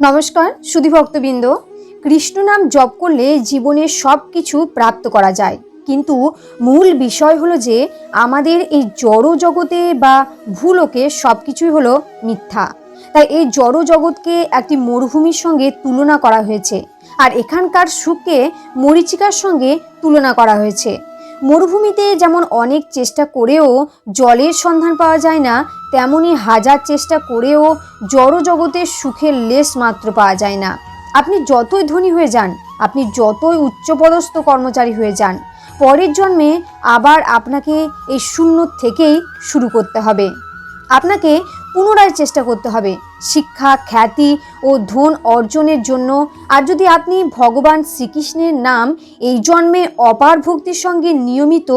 নমস্কার, সুধী ভক্তবৃন্দ। কৃষ্ণ নাম জপ করলে জীবনে সব কিছু প্রাপ্ত করা যায়। কিন্তু মূল বিষয় হলো যে, আমাদের এই জড় জগতে বা ভূলোকে সব কিছুই হলো মিথ্যা। তাই এই জড় জগৎকে একটি মরুভূমির সঙ্গে তুলনা করা হয়েছে। আর এখানকার সুখকে মরিচিকার সঙ্গে তুলনা করা হয়েছে। মরুভূমিতে যেমন অনেক চেষ্টা করেও জলের সন্ধান পাওয়া যায় না, তেমনি হাজার চেষ্টা করেও জড় জগতের সুখের লেশ মাত্র পাওয়া যায় না। আপনি যতই ধনী হয়ে যান, আপনি যতই উচ্চপদস্থ কর্মচারী হয়ে যান, পরের জন্মে আবার আপনাকে এই শূন্য থেকেই শুরু করতে হবে। আপনাকে পুনরায় চেষ্টা করতে হবে। শিক্ষা, খ্যাতি ও ধন অর্জনের জন্য। আর যদি আপনি ভগবান শ্রীকৃষ্ণের নাম এই জন্মে অপার ভক্তির সঙ্গে নিয়মিত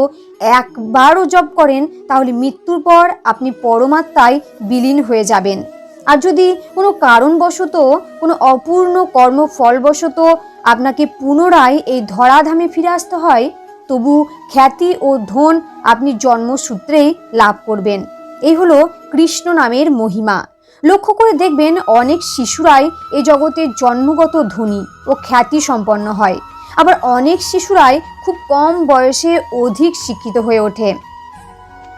একবারও জপ করেন, তাহলে মৃত্যুর পর আপনি পরমাত্মায় বিলীন হয়ে যাবেন। আর যদি কোনো কারণবশত, কোনো অপূর্ণ কর্মফলবশত আপনাকে পুনরায় এই ধরাধামে ফিরে আসতে হয়, তবু খ্যাতি ও ধন আপনি জন্মসূত্রেই লাভ করবেন। এই হলো কৃষ্ণ নামের মহিমা। লক্ষ্য করে দেখবেন অনেক শিশুরাই এ জগতে জন্মগত ধনী ও খ্যাতি সম্পন্ন হয়। আবার অনেক শিশুরাই খুব কম বয়সে অধিক শিক্ষিত হয়ে ওঠে।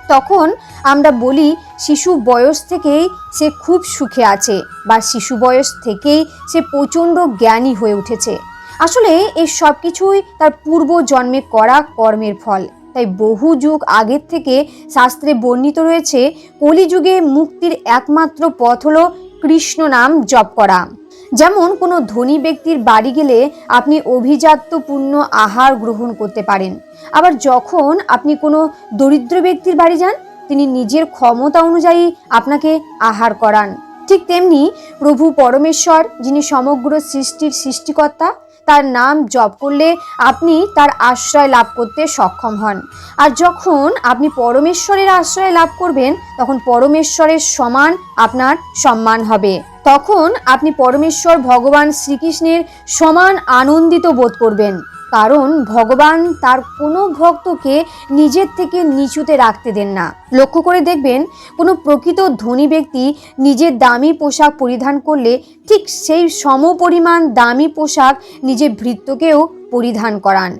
তখন আমরা বলি শিশু বয়স থেকেই সে খুব সুখে আছে বা শিশু বয়স থেকেই সে প্রচণ্ড জ্ঞানী হয়ে উঠেছে। আসলে এই সব কিছুই তার পূর্ব জন্মে করা কর্মের ফল। তাই বহু যুগ আগের থেকে শাস্ত্রে বর্ণিত রয়েছে, কলিযুগে মুক্তির একমাত্র পথ হলো কৃষ্ণ নাম জপ করা। যেমন কোনো ধনী ব্যক্তির বাড়ি গেলে আপনি অভিজাত্যপূর্ণ আহার গ্রহণ করতে পারেন। আবার যখন আপনি কোনো দরিদ্র ব্যক্তির বাড়ি যান, তিনি নিজের ক্ষমতা অনুযায়ী আপনাকে আহার করান। ঠিক তেমনি প্রভু পরমেশ্বর, যিনি সমগ্র সৃষ্টির সৃষ্টিকর্তা তার নাম জপ করলে আপনি তার আশ্রয় লাভ করতে সক্ষম হন। আর যখন আপনি পরমেশ্বরের আশ্রয় লাভ করবেন, তখন পরমেশ্বরের সমান আপনার সম্মান হবে। তখন আপনি পরমেশ্বর ভগবান শ্রীকৃষ্ণের সমান আনন্দিত বোধ করবেন। কারণ ভগবান তার কোনো ভক্তকে নিজের থেকে নিচুতে রাখতে দেন না। লক্ষ্য করে দেখবেন, কোনো প্রকৃত ধনী ব্যক্তি নিজের দামি পোশাক পরিধান করলে ঠিক সেই সমপরিমাণ দামি পোশাক নিজের ভৃত্যকেও পরিধান করান।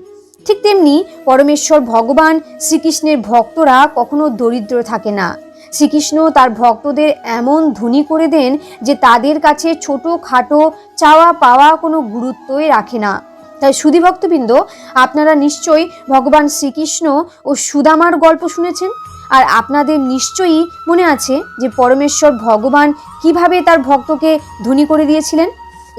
ঠিক তেমনি পরমেশ্বর ভগবান শ্রীকৃষ্ণের ভক্তরা কখনো দরিদ্র থাকে না। শ্রীকৃষ্ণ তার ভক্তদের এমন ধনী করে দেন যে তাদের কাছে ছোট খাটো চাওয়া পাওয়া কোনো গুরুত্বই রাখে না। তাই সুধী ভক্তবৃন্দ, আপনারা নিশ্চয়ই ভগবান শ্রীকৃষ্ণ ও সুদামার গল্প শুনেছেন? আর আপনাদের নিশ্চয়ই মনে আছে যে পরমেশ্বর ভগবান কীভাবে তার ভক্তকে ধনী করে দিয়েছিলেন?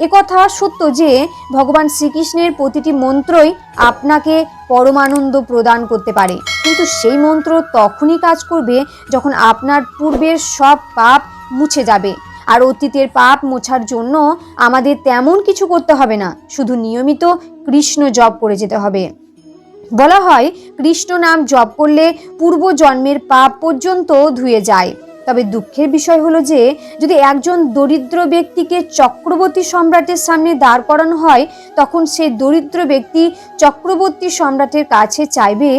একথা সত্য যে ভগবান শ্রীকৃষ্ণের প্রতিটি মন্ত্রই আপনাকে পরমানন্দ প্রদান করতে পারে। কিন্তু সেই মন্ত্র তখনই কাজ করবে যখন আপনার পূর্বের সব পাপ মুছে যাবে। আর অতীতের পাপ মোছার জন্য আমাদের তেমন কিছু করতে হবে না, শুধু নিয়মিত কৃষ্ণ জপ করে যেতে হবে। বলা হয়, কৃষ্ণ নাম জপ করলে পূর্ব জন্মের পাপ পর্যন্ত ধুয়ে যায়। তবে দুঃখের বিষয় হলো যে, যদি একজন দরিদ্র ব্যক্তিকে চক্রবর্তী সম্রাটের সামনে দাঁড় করানো হয়, তখন সেই দরিদ্র ব্যক্তি চক্রবর্তী সম্রাটের কাছে চাইবে,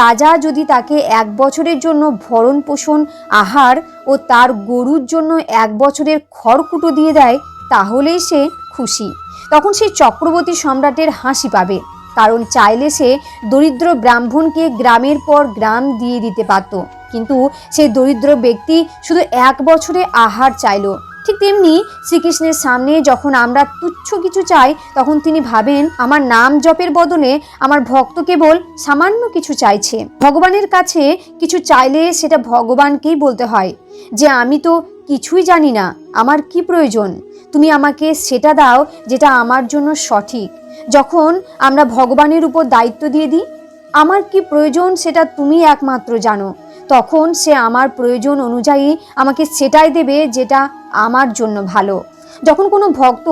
রাজা যদি তাকে এক বছরের জন্য ভরণ পোষণ, আহার ও তার গরুর জন্য এক বছরের খড়কুটো দিয়ে দেয়, তাহলেই সে খুশি। তখন সে চক্রবর্তী সম্রাটের হাসি পাবে, কারণ চাইলে সে দরিদ্র ব্রাহ্মণকে গ্রামের পর গ্রাম দিয়ে দিতে পারত। কিন্তু সেই দরিদ্র ব্যক্তি শুধু এক বছরে আহার চাইলো। ঠিক তেমনি শ্রীকৃষ্ণের সামনে যখন আমরা তুচ্ছ কিছু চাই, তখন তিনি ভাবেন, আমার নাম জপের বদলে আমার ভক্ত কেবল সামান্য কিছু চাইছে। ভগবানের কাছে কিছু চাইলে সেটা ভগবানকেই বলতে হয়। যে আমি তো কিছুই জানি না, আমার কি প্রয়োজন? তুমি আমাকে সেটা দাও যেটা আমার জন্য সঠিক। যখন আমরা ভগবানের উপর দায়িত্ব দিয়ে দিই, আমার কি প্রয়োজন সেটা তুমি একমাত্র জানো। তখন সে আমার প্রয়োজন অনুযায়ী আমাকে সেটাই দেবে যেটা আমার জন্য ভালো। যখন কোনো ভক্ত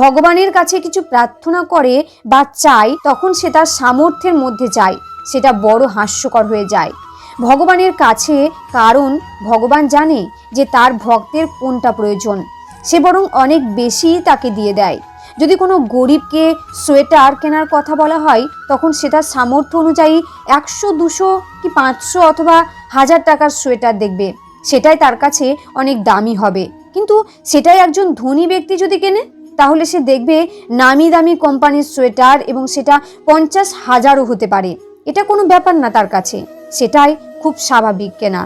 ভগবানের কাছে কিছু প্রার্থনা করে বা চায়, তখন সে তার সামর্থ্যের মধ্যে চায় সেটা বড় হাস্যকর হয়ে যায়। ভগবানের কাছে কারণ ভগবান জানে যে তার ভক্তের কোনটা প্রয়োজন। সে বরং অনেক বেশি তাকে দিয়ে দেয়। যদি কোনো গরিবকে সোয়েটার কেনার কথা বলা হয়, তখন সেটা সামর্থ্য অনুযায়ী একশো, দুশো কি পাঁচশো অথবা হাজার টাকার সোয়েটার দেখবে। সেটাই তার কাছে অনেক দামি হবে। কিন্তু সেটাই একজন ধনী ব্যক্তি যদি কেনে, তাহলে সে দেখবে নামি দামি কোম্পানির সোয়েটার এবং সেটা পঞ্চাশ হাজারও হতে পারে। এটা কোনো ব্যাপার না তার কাছে। সেটাই খুব স্বাভাবিক কেনা।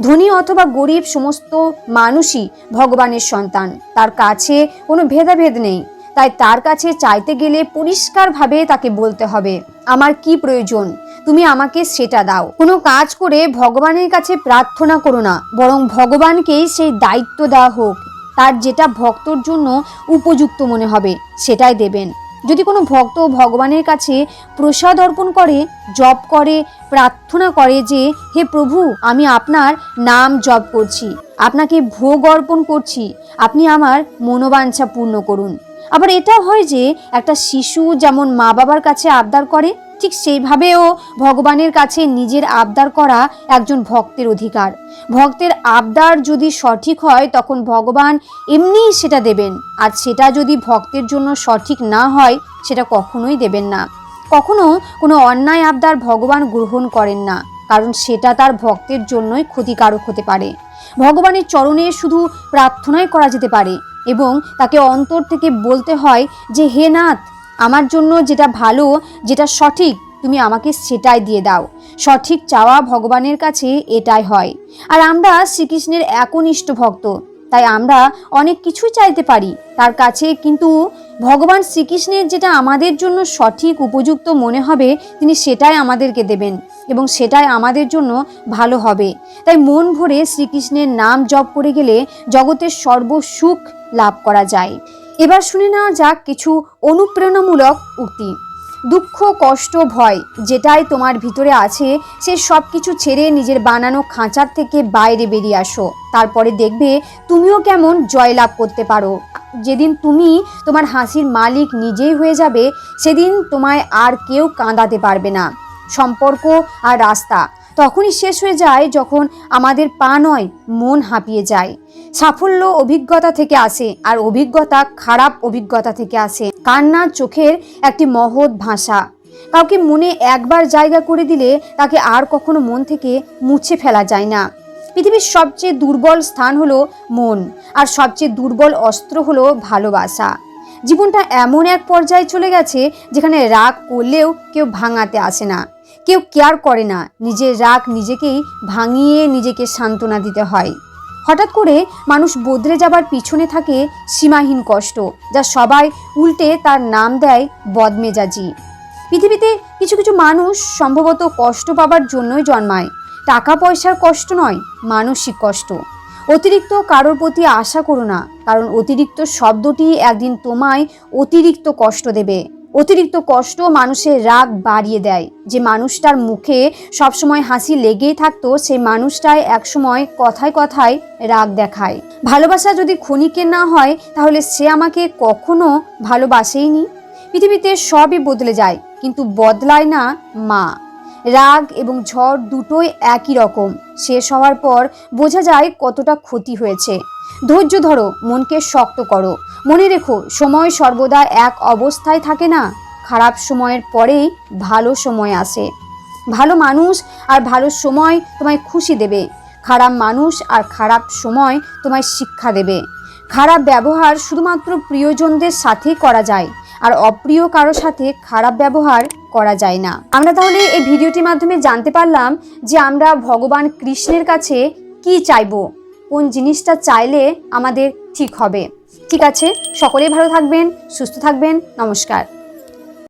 ধনী অথবা গরিব সমস্ত মানুষই ভগবানের সন্তান। তার কাছে কোনো ভেদাভেদ নেই। তাই তার কাছে চাইতে গেলে পরিষ্কারভাবে তাকে বলতে হবে, আমার কি প্রয়োজন? তুমি আমাকে সেটা দাও। কোনো কাজ করে ভগবানের কাছে প্রার্থনা করো না, বরং ভগবানকেই সেই দায়িত্ব দেওয়া হোক। তার যেটা ভক্তর জন্য উপযুক্ত মনে হবে, সেটাই দেবেন। যদি কোনো ভক্ত ভগবানের কাছে প্রসাদ অর্পণ করে, জপ করে, প্রার্থনা করে যে, হে প্রভু, আমি আপনার নাম জপ করছি, আপনাকে ভোগ অর্পণ করছি, আপনি আমার মনোবাঞ্ছা পূর্ণ করুন। আবার এটা হয় যে, একটা শিশু যেমন মা বাবার কাছে আবদার করে ঠিক সেইভাবেও ভগবানের কাছে নিজের আবদার করা একজন ভক্তের অধিকার। ভক্তের আবদার যদি সঠিক হয়, তখন ভগবান এমনিই সেটা দেবেন। আর সেটা যদি ভক্তের জন্য সঠিক না হয়, সেটা কখনোই দেবেন না। কখনো কোনো অন্যায় আবদার ভগবান গ্রহণ করেন না, কারণ সেটা তার ভক্তের জন্যই ক্ষতিকারক হতে পারে। ভগবানের চরণে শুধু প্রার্থনাই করা যেতে পারে এবং তাকে অন্তর থেকে বলতে হয় যে, হে নাথ আমার জন্য যেটা ভালো, যেটা সঠিক, তুমি আমাকে সেটাই দিয়ে দাও। সঠিক চাওয়া ভগবানের কাছে এটাই হয়। আর আমরা শ্রীকৃষ্ণের একনিষ্ঠ ভক্ত, তাই আমরা অনেক কিছুই চাইতে পারি। তার কাছে কিন্তু ভগবান শ্রীকৃষ্ণের যেটা আমাদের জন্য সঠিক, উপযুক্ত মনে হবে, তিনি সেটাই আমাদেরকে দেবেন এবং সেটাই আমাদের জন্য ভালো হবে। তাই মন ভরে শ্রীকৃষ্ণের নাম জপ করে গেলে জগতের সর্বসুখ লাভ করা যায়। এবার শুনে নেওয়া যাক কিছু অনুপ্রেরণামূলক উক্তি। দুঃখ, কষ্ট, ভয় যেটাই তোমার ভিতরে আছে, সে সব কিছু ছেড়ে নিজের বানানো খাঁচার থেকে বাইরে বেরিয়ে আসো। তারপরে দেখবে তুমিও কেমন জয়লাভ করতে পারো। যেদিন তুমি তোমার হাসির মালিক নিজেই হয়ে যাবে, সেদিন তোমায় আর কেউ কাঁদাতে পারবে না। সম্পর্ক আর রাস্তা। তখনই শেষ হয়ে যায় যখন আমাদের পা নয়, মন হাঁপিয়ে যায়। সাফল্য অভিজ্ঞতা থেকে আসে আর অভিজ্ঞতা খারাপ অভিজ্ঞতা থেকে আসে। কান্না চোখের একটি মহৎ ভাষা। কাউকে মনে একবার জায়গা করে দিলে তাকে আর কখনো মন থেকে মুছে ফেলা যায় না। পৃথিবীর সবচেয়ে দুর্বল স্থান হলো মন আর সবচেয়ে দুর্বল অস্ত্র হলো ভালোবাসা। জীবনটা এমন এক পর্যায়ে চলে গেছে যেখানে রাগ করলেও কেউ ভাঙাতে আসে না। কেউ কেয়ার করে না। নিজের রাগ নিজেকেই ভাঙিয়ে নিজেকে সান্ত্বনা দিতে হয়। হঠাৎ করে মানুষ বদলে যাবার পিছনে থাকে সীমাহীন কষ্ট, যা সবাই উল্টে তার নাম দেয় বদমেজাজি। পৃথিবীতে কিছু কিছু মানুষ সম্ভবত কষ্ট পাবার জন্যই জন্মায়। টাকা পয়সার কষ্ট নয়, মানসিক কষ্ট। অতিরিক্ত কারোর প্রতি আশা করো না, কারণ অতিরিক্ত শব্দটি একদিন তোমায় অতিরিক্ত কষ্ট দেবে। অতিরিক্ত কষ্ট মানুষের রাগ বাড়িয়ে দেয়। যে মানুষটার মুখে সবসময় হাসি লেগেই থাকতো, সেই মানুষটাই একসময় কথায় কথায় রাগ দেখায়। ভালোবাসা যদি ক্ষণিকের না হয়, তাহলে সে আমাকে কখনো ভালোবাসেইনি। পৃথিবীতে সবই বদলে যায়, কিন্তু বদলায় না মা। রাগ এবং ঝড় দুটোই একই রকম। শেষ হওয়ার পর বোঝা যায় কতটা ক্ষতি হয়েছে। ধৈর্য ধরো, মনকে শক্ত করো। মনে রেখো, সময় সর্বদা এক অবস্থায় থাকে না। খারাপ সময়ের পরেই ভালো সময় আসে। ভালো মানুষ আর ভালো সময় তোমায় খুশি দেবে। খারাপ মানুষ আর খারাপ সময় তোমায় শিক্ষা দেবে। খারাপ ব্যবহার শুধুমাত্র প্রিয়জনদের সাথেই করা যায়, আর অপ্রিয় কারও সাথে খারাপ ব্যবহার করা যায় না। আমরা তাহলে এই ভিডিওটির মাধ্যমে জানতে পারলাম যে আমরা ভগবান কৃষ্ণের কাছে কি চাইব, কোন জিনিসটা চাইলে আমাদের ঠিক হবে। ঠিক আছে। সকলেই ভালো থাকবেন সুস্থ থাকবেন। নমস্কার।